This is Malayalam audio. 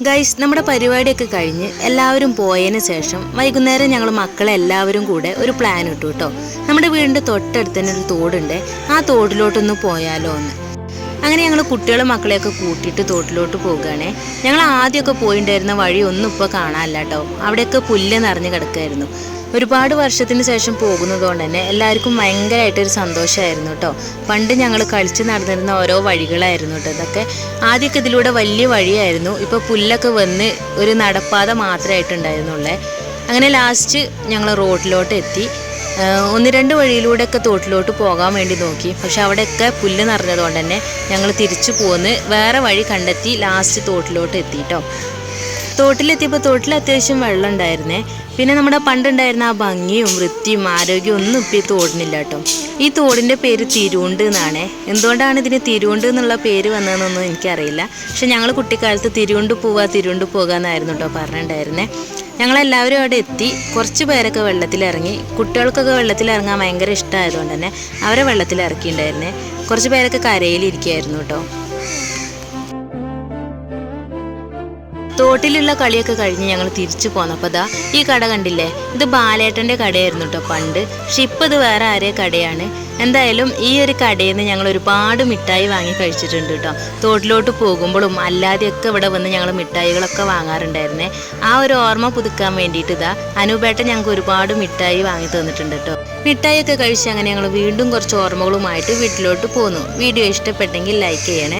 ഗൈസ് നമ്മുടെ പരിപാടിയൊക്കെ കഴിഞ്ഞ് എല്ലാവരും പോയതിന് ശേഷം വൈകുന്നേരം ഞങ്ങൾ മക്കളെ എല്ലാവരും കൂടെ ഒരു പ്ലാൻ ഇട്ടു കേട്ടോ നമ്മുടെ വീടിന്റെ തൊട്ടടുത്ത് തന്നെ ഒരു തോടുണ്ട്. ആ തോട്ടിലോട്ടൊന്ന് പോയാലോ എന്ന് അങ്ങനെ ഞങ്ങൾ കുട്ടികളും മക്കളെയൊക്കെ കൂട്ടിയിട്ട് തോട്ടിലോട്ട് പോകുകയാണേ ഞങ്ങൾ ആദ്യമൊക്കെ പോയിട്ടുണ്ടായിരുന്ന വഴി ഒന്നും ഇപ്പോൾ കാണാനില്ല കേട്ടോ അവിടെയൊക്കെ പുല്ല് നിറഞ്ഞു കിടക്കുമായിരുന്നു ഒരുപാട് വർഷത്തിന് ശേഷം പോകുന്നതുകൊണ്ട് തന്നെ എല്ലാവർക്കും ഭയങ്കരമായിട്ടൊരു സന്തോഷമായിരുന്നു കേട്ടോ. പണ്ട് ഞങ്ങൾ കളിച്ച് നടന്നിരുന്ന ഓരോ വഴികളായിരുന്നു കേട്ടോ ഇതൊക്കെ. ആദ്യമൊക്കെ ഇതിലൂടെ വലിയ വഴിയായിരുന്നു. ഇപ്പോൾ പുല്ലൊക്കെ വന്ന് ഒരു നടപ്പാത മാത്രമായിട്ടുണ്ടായിരുന്നുള്ളേ. അങ്ങനെ ലാസ്റ്റ് ഞങ്ങൾ റോഡിലോട്ട് എത്തി. ഒന്ന് രണ്ട് വഴിയിലൂടെയൊക്കെ തോട്ടിലോട്ട് പോകാൻ വേണ്ടി നോക്കി. പക്ഷെ അവിടെയൊക്കെ പുല്ല് നിറഞ്ഞതുകൊണ്ട് തന്നെ ഞങ്ങൾ തിരിച്ചു പോന്ന് വേറെ വഴി കണ്ടെത്തി ലാസ്റ്റ് തോട്ടിലോട്ട് എത്തി കേട്ടോ. തോട്ടിലെത്തിയപ്പോൾ തോട്ടിൽ അത്യാവശ്യം വെള്ളം ഉണ്ടായിരുന്നേ പിന്നെ നമ്മുടെ പണ്ടുണ്ടായിരുന്ന ആ ഭംഗിയും വൃത്തിയും ആരോഗ്യവും ഒന്നും ഇപ്പം ഈ തോടിനില്ല കേട്ടോ. ഈ തോടിന്റെ പേര് തിരുവുണ്ട് എന്നാണ്. എന്തുകൊണ്ടാണ് ഇതിന് തിരുവുണ്ട് എന്നുള്ള പേര് വന്നതെന്നൊന്നും എനിക്കറിയില്ല. പക്ഷെ ഞങ്ങൾ കുട്ടിക്കാലത്ത് തിരുവുണ്ട് പോവുക തിരുവുണ്ട് പോകുക എന്നായിരുന്നു കേട്ടോ പറഞ്ഞിട്ടുണ്ടായിരുന്നേ. ഞങ്ങളെല്ലാവരും അവിടെ എത്തി. കുറച്ച് പേരൊക്കെ വെള്ളത്തിലിറങ്ങി. കുട്ടികൾക്കൊക്കെ വെള്ളത്തിലിറങ്ങാൻ ഭയങ്കര ഇഷ്ടമായതുകൊണ്ട് തന്നെ അവരെ വെള്ളത്തിലിറക്കിയിട്ടുണ്ടായിരുന്നേ. കുറച്ച് പേരൊക്കെ കരയിലിരിക്കുകയായിരുന്നു കേട്ടോ. തോട്ടിലുള്ള കളിയൊക്കെ കഴിഞ്ഞ് ഞങ്ങൾ തിരിച്ചു പോന്നപ്പോൾ ദാ ഈ കട കണ്ടില്ലേ? ഇത് ബാലേട്ടന്റെ കടയായിരുന്നു കേട്ടോ പണ്ട്. പക്ഷെ ഇപ്പോൾ ഇത് വേറെ ആരേ കടയാണ്. എന്തായാലും ഈ ഒരു കടയിൽ നിന്ന് ഞങ്ങൾ ഒരുപാട് മിഠായി വാങ്ങി കഴിച്ചിട്ടുണ്ട് കേട്ടോ തോട്ടിലോട്ട് പോകുമ്പോഴും അല്ലാതെയൊക്കെ ഇവിടെ വന്ന് ഞങ്ങൾ മിഠായികളൊക്കെ വാങ്ങാറുണ്ടായിരുന്നേ. ആ ഒരു ഓർമ്മ പുതുക്കാൻ വേണ്ടിയിട്ട് ഇതാ അനൂപേട്ടൻ ഞങ്ങൾക്ക് ഒരുപാട് മിഠായി വാങ്ങി തന്നിട്ടുണ്ട് കേട്ടോ മിഠായിയൊക്കെ കഴിച്ച് അങ്ങനെ ഞങ്ങൾ വീണ്ടും കുറച്ച് ഓർമ്മകളുമായിട്ട് വീട്ടിലോട്ട് പോന്നു. വീഡിയോ ഇഷ്ടപ്പെട്ടെങ്കിൽ ലൈക്ക് ചെയ്യണേ.